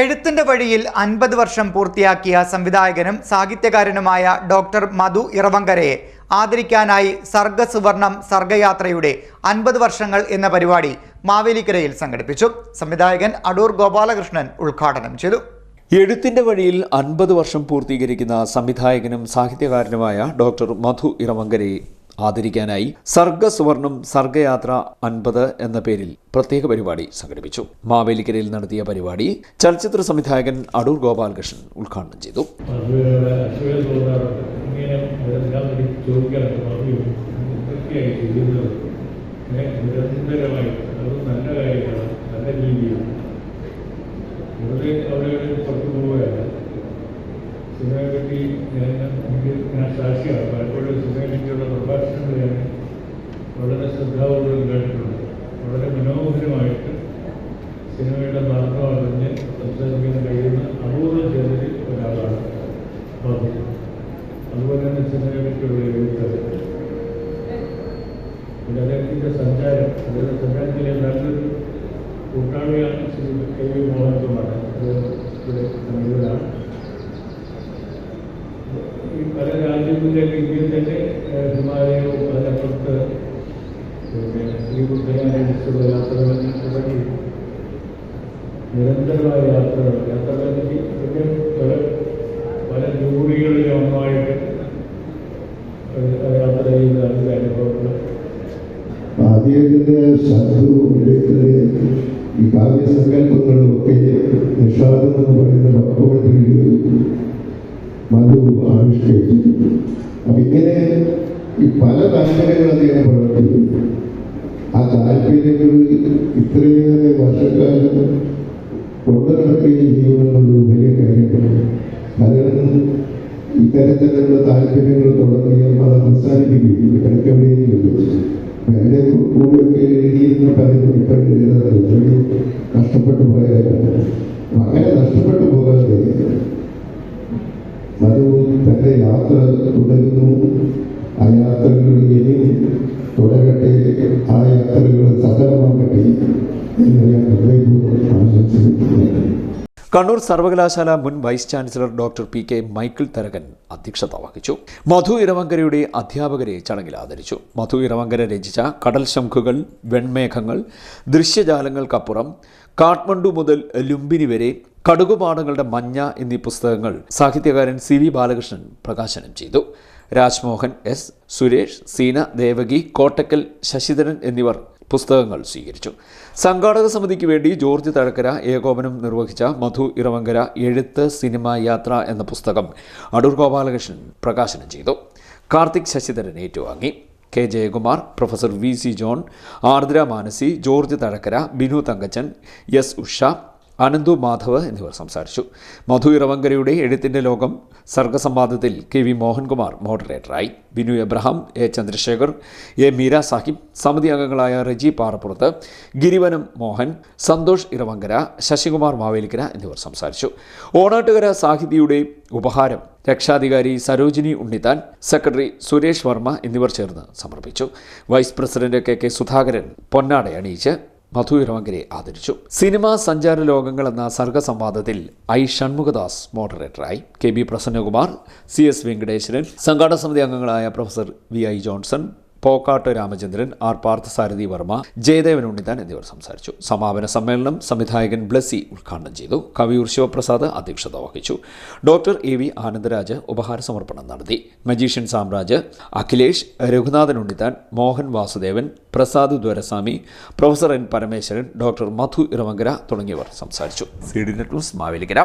എഴുത്തിന്റെ വഴിയിൽ അൻപത് വർഷം പൂർത്തിയാക്കിയ സംവിധായകനും സാഹിത്യകാരനുമായ ഡോക്ടർ മധു ഇറവങ്കരയെ ആദരിക്കാനായി സർഗസുവർണം സർഗയാത്രയുടെ അൻപത് വർഷങ്ങൾ എന്ന പരിപാടി മാവേലിക്കരയിൽ സംഘടിപ്പിച്ചു. സംവിധായകൻ അടൂർ ഗോപാലകൃഷ്ണൻ ഉദ്ഘാടനം ചെയ്തു. എഴുത്തിന്റെ വഴിയിൽ അൻപത് വർഷം പൂർത്തീകരിക്കുന്ന സംവിധായകനും സാഹിത്യകാരനുമായ ഡോക്ടർ മധു ഇറവങ്കരയെ ആദരിക്കാനായി സർഗസുവർണം സർഗയാത്ര അൻപത് എന്ന പേരിൽ പ്രത്യേക പരിപാടി സംഘടിപ്പിച്ചു. മാവേലിക്കരയിൽ നടത്തിയ പരിപാടി ചലച്ചിത്ര സംവിധായകൻ അടൂർ ഗോപാലകൃഷ്ണൻ ഉദ്ഘാടനം ചെയ്തു. സിനിമയെ പറ്റി ഞാൻ എനിക്ക് ഞാൻ സാക്ഷിയാണ്. പലപ്പോഴും സിനിമയെ പറ്റിയുള്ള പ്രഭാഷണങ്ങൾ ഞാൻ വളരെ ശ്രദ്ധാപൂർവം കേട്ടിട്ടുണ്ട്. വളരെ മനോഹരമായിട്ട് സിനിമയുടെ മാർഗം അറിഞ്ഞ് സംസാരിക്കാൻ കഴിയുന്ന അപൂർവം ചിലരിൽ ഒരാളാണ് ബാബു. അതുപോലെ തന്നെ സിനിമയെ പറ്റിയുള്ള എഴുത്ത് പിന്നെ അദ്ദേഹത്തിന്റെ സഞ്ചാരം അദ്ദേഹത്തെ സഞ്ചാരത്തിലെ നല്ലൊരു കൂട്ടാളിയാണ് ശ്രീ കെ വി മോഹൻകുമാർ അദ്ദേഹം ഇവിടെ ഈ പല രാജ്യങ്ങളിലേക്ക് ഇന്ത്യയിൽ തന്നെ ഹിമാലയവും അതിനപ്പുറത്ത് പിന്നെ ശ്രീബുദ്ധനായിട്ടുള്ള യാത്രകൾ തുടങ്ങി നിരന്തരമായ യാത്രകൾ യാത്രകൾ പിന്നെ പല പല ജോലികളിൽ ഒന്നായിട്ട് യാത്ര ചെയ്യുന്ന അതിന്റെ അനുഭവങ്ങൾ ആദ്യത്തിന്റെ ശബ്ദവും എഴുത്തിലെ ഈ കാവ്യസങ്കല്പങ്ങളും ഒക്കെ നിഷാദം എന്ന് പറയുന്ന വക്കവത്തിൽ മധു ആവിഷ്കരിച്ചു. അപ്പം ഇങ്ങനെ ഈ പല താല്പര്യങ്ങൾ അദ്ദേഹം പ്രവർത്തിക്കുന്നു. ആ താല്പര്യങ്ങൾ ഇത്രയേറെ വർഷക്കാലം കൊണ്ടുനടക്കുകയും ചെയ്യുമെന്നുള്ളത് വലിയ കാര്യമാണ് കാരണം ഇത്തരത്തിലുള്ള താല്പര്യങ്ങൾ തുടങ്ങുകയും അത് അവസാനിപ്പിക്കുകയും ഇടയ്ക്ക് എവിടെയെങ്കിലും വെച്ച് വേറെ കൂടെയൊക്കെ എഴുതിയിരുന്ന പലരും ഇപ്പോൾ എഴുതുന്നത് ഒരു നഷ്ടപ്പെട്ടു പോയവരാണ്. അങ്ങനെ നഷ്ടപ്പെട്ടു പോകാതെ മതവും തന്റെ യാത്ര തുടരുന്നു. ആ യാത്രകൾ ഇനിയും തുടരട്ടെ ആ യാത്രകൾ സഫലമാകട്ടെ എന്ന് ഞാൻ ഹൃദയപൂർവം കണ്ണൂർ സർവകലാശാല മുൻ vice chancellor doctor P K Michael Tharakan അധ്യക്ഷത വഹിച്ചു. മധു ഇറവങ്കരയുടെ അധ്യാപകരെ ചടങ്ങിൽ ആദരിച്ചു. മധു ഇറവങ്കര രചിച്ച കടൽ ശംഖുകൾ വെൺമേഘങ്ങൾ ദൃശ്യജാലങ്ങൾക്കപ്പുറം കാഠ്മണ്ഡു മുതൽ ലുംബിനി വരെ കടുകുപാടങ്ങളുടെ മഞ്ഞ എന്നീ പുസ്തകങ്ങൾ സാഹിത്യകാരൻ സി വി ബാലകൃഷ്ണൻ പ്രകാശനം ചെയ്തു. രാജ്മോഹൻ എസ് സുരേഷ് സീന ദേവകി കോട്ടക്കൽ ശശിധരൻ എന്നിവർ പുസ്തകങ്ങൾ സ്വീകരിച്ചു. സംഘാടക സമിതിക്ക് വേണ്ടി ജോർജ് തഴക്കര ഏകോപനം നിർവഹിച്ച മധു ഇറവങ്കര എഴുത്ത് സിനിമ യാത്ര എന്ന പുസ്തകം അടൂർ ഗോപാലകൃഷ്ണൻ പ്രകാശനം ചെയ്തു. കാർത്തിക് ശശിധരൻ ഏറ്റുവാങ്ങി. K. Jayakumar professor V. C. John Ardra Manasi George Thazhakkara Binu Thankachan S. Usha Ananthu Madhav എന്നിവർ സംസാരിച്ചു. മധു ഇറവങ്കരയുടെ എഴുത്തിന്റെ ലോകം സർഗസംവാദത്തിൽ K V Mohankumar മോഡറേറ്ററായി. Binu Abraham A Chandrasekhar A Meera Sahib സമിതി അംഗങ്ങളായ റെജി പാറപ്പുറത്ത് ഗിരിവനം മോഹൻ സന്തോഷ് ഇറവങ്കര ശശികുമാർ മാവേലിക്കര എന്നിവർ സംസാരിച്ചു. ഓണാട്ടുകര സാഹിതിയുടെ ഉപഹാരം രക്ഷാധികാരി സരോജിനി ഉണ്ണിത്താൻ സെക്രട്ടറി സുരേഷ് വർമ്മ എന്നിവർ ചേർന്ന് സമർപ്പിച്ചു. Vice president K K Sudhakaran പൊന്നാട അണിയിച്ച് മധു ഇറവങ്കരെ ആദരിച്ചു. സിനിമാ സഞ്ചാര ലോകങ്ങൾ എന്ന സർഗസംവാദത്തിൽ I Shanmukhadas മോഡറേറ്ററായി. K B Prasannakumar C S Venkateswaran സംഘാടക സമിതി അംഗങ്ങളായ professor V I Johnson Pokkattu Ramachandran R Parthasarathy Varma Jayadevan Unnithan എന്നിവർ സംസാരിച്ചു. സമാപന സമ്മേളനം സംവിധായകൻ ബ്ലസ്സി ഉദ്ഘാടനം ചെയ്തു. കവിയൂർ ശിവപ്രസാദ് അധ്യക്ഷത വഹിച്ചു. ഡോക്ടർ എ വി ആനന്ദരാജ് ഉപഹാര സമർപ്പണം നടത്തി. Magician Samraj Akhilesh Raghunathan Unnithan Mohan Vasudevan Prasad Dwaraswamy professor N Parameswaran doctor Madhu Iravankara തുടങ്ങിയവർ സംസാരിച്ചു. C D net news Mavelikkara.